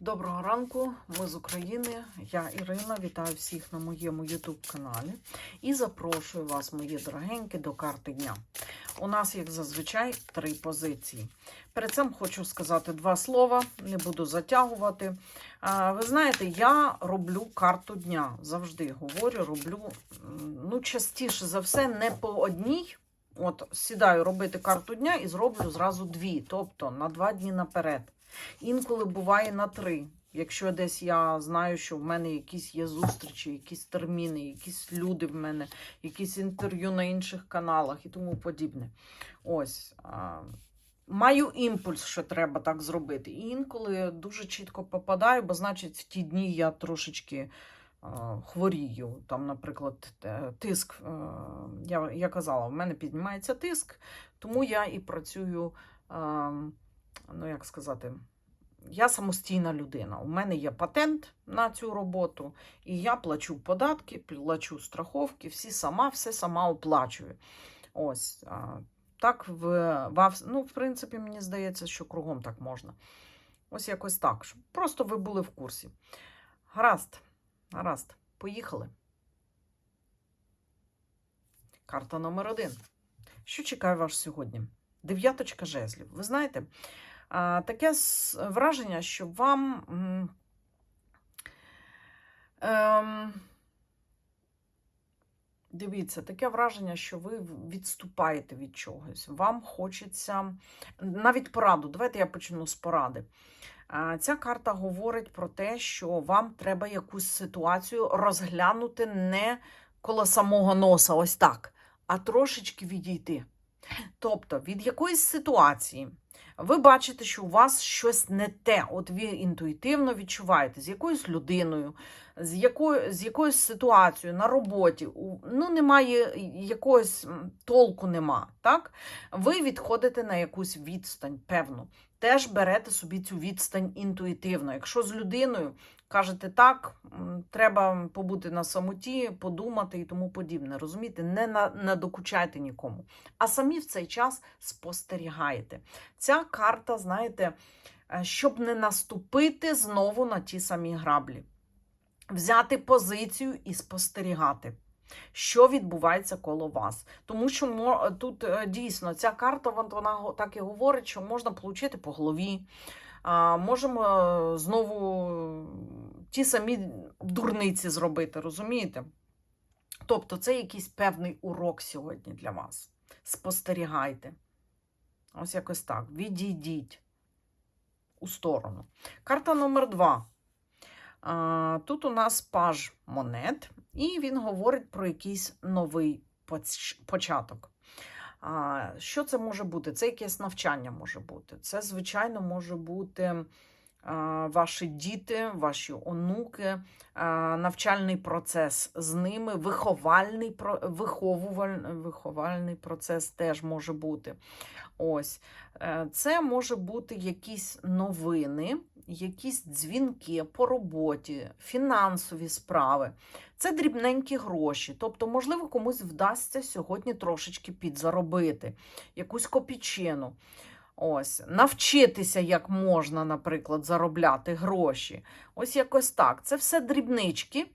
Доброго ранку, ми з України. Я Ірина. Вітаю всіх на моєму YouTube каналі і запрошую вас, мої дорогенькі, до карти дня. У нас, як зазвичай, три позиції. Перед цим хочу сказати два слова, не буду затягувати. Ви знаєте, я роблю карту дня. Завжди говорю, роблю ну, частіше за все, не по одній. От сідаю робити карту дня і зроблю зразу дві, тобто на два дні наперед. Інколи буває на три. Якщо десь я знаю, що в мене якісь є зустрічі, якісь терміни, якісь люди в мене, якісь інтерв'ю на інших каналах і тому подібне. Ось. Маю імпульс, що треба так зробити. І інколи дуже чітко попадаю, бо значить в ті дні я трошечки а, хворію. Там, наприклад, тиск. е, Я, я казала, в мене піднімається тиск, тому я і працюю. Ну як сказати, я самостійна людина. У мене є патент на цю роботу, і я плачу податки, плачу страховки, всі сама, все сама оплачую. Ось так в, в, ну, в принципі, мені здається, що кругом так можна. Ось якось так. щоб Просто ви були в курсі. Гаразд, гаразд, поїхали. Карта номер один. Що чекає вас сьогодні? Дев'яточка жезлів. Ви знаєте, таке враження, що вам. Ем, дивіться, таке враження, що ви відступаєте від чогось. Вам хочеться навіть пораду. Давайте я почну з поради. Ця карта говорить про те, що вам треба якусь ситуацію розглянути не коло самого носа, ось так, а трошечки відійти. Тобто від якоїсь ситуації ви бачите, що у вас щось не те. От ви інтуїтивно відчуваєте з якоюсь людиною, з якою, з якоюсь ситуацією на роботі, ну немає якогось толку нема. Так? Ви відходите на якусь відстань, певну. Теж берете собі цю відстань інтуїтивно. Якщо з людиною кажете так, треба побути на самоті, подумати і тому подібне. Розумієте, не надокучайте нікому. А самі в цей час спостерігаєте. Ця карта, знаєте, е, щоб не наступити знову на ті самі граблі. Взяти позицію і спостерігати. Що відбувається коло вас? Тому що тут е, дійсно ця карта вон- вона так і говорить, що можна отримати по голові. Можемо е, знову ті самі дурниці зробити, розумієте? Тобто, це якийсь певний урок сьогодні для вас. Спостерігайте. Ось якось так. Відійдіть у сторону. Карта номер два. Тут у нас паж монет, і він говорить про якийсь новий поч- початок. А, Що це може бути? Це якесь навчання може бути. Це, звичайно, може бути ваші діти, ваші онуки, навчальний процес з ними, виховальний, виховальний процес теж може бути. Ось. Е, Це може бути якісь новини, якісь дзвінки по роботі, фінансові справи. Це дрібненькі гроші. Тобто, можливо, комусь вдасться сьогодні трошечки підзаробити, якусь копійчину. Ось, навчитися, як можна, наприклад, заробляти гроші. Ось якось так. Це все дрібнички.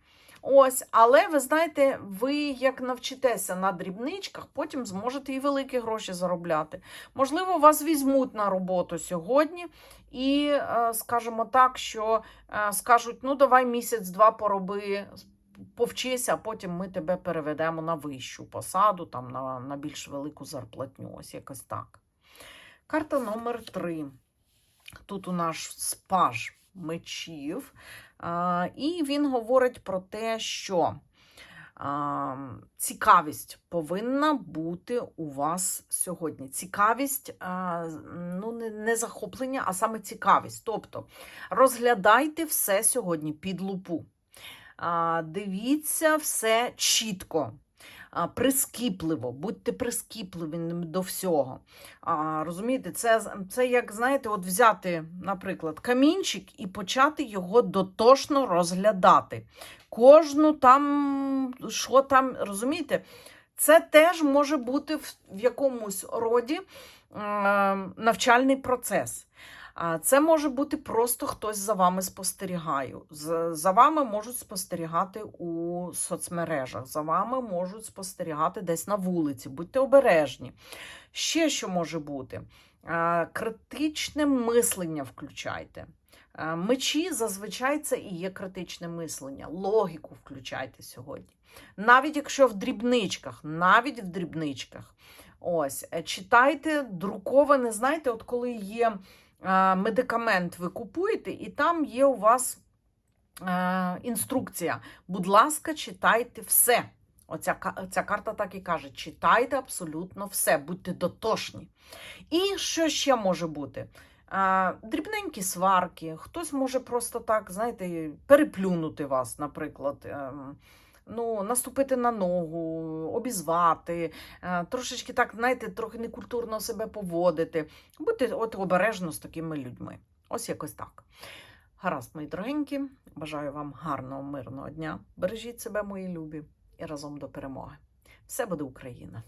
Ось, але ви знаєте, ви як навчитеся на дрібничках, потім зможете і великі гроші заробляти. Можливо, вас візьмуть на роботу сьогодні, і е, скажімо так, що е, скажуть: ну давай місяць-два пороби, повчися, а потім ми тебе переведемо на вищу посаду, там на, на більш велику зарплатню. Ось якось так. Карта номер три. Тут у нас спаж мечів. І він говорить про те, що цікавість повинна бути у вас сьогодні. Цікавість, ну, не, захоплення, а саме цікавість. Тобто розглядайте все сьогодні під лупу. Дивіться все чітко. Прискіпливо, будьте прискіпливими до всього. А, розумієте, це, це як, знаєте, от взяти, наприклад, камінчик і почати його дотошно розглядати. Кожну там, що там, розумієте, це теж може бути в, якомусь роді навчальний процес. Це може бути просто хтось за вами спостерігає. За вами можуть спостерігати у соцмережах, за вами можуть спостерігати десь на вулиці. Будьте обережні. Ще що може бути? Критичне мислення включайте. Мечі зазвичай це і є критичне мислення. Логіку включайте сьогодні. Навіть якщо в дрібничках, навіть в дрібничках. Ось, е, читайте друковане, знаєте, от коли є медикамент, ви купуєте, і там є у вас е, інструкція. Будь ласка, читайте все. Оця ця карта так і каже: читайте абсолютно все, будьте дотошні. І що ще може бути? Е, Дрібненькі сварки, хтось може просто так, знаєте, переплюнути вас, наприклад. Ну, наступити на ногу, обізвати, е, трошечки так, знаєте, трохи некультурно себе поводити. Бути от обережно з такими людьми. Ось якось так. Гаразд, мої дорогенькі, бажаю вам гарного, мирного дня. Бережіть себе, мої любі, і разом до перемоги. Все буде Україна!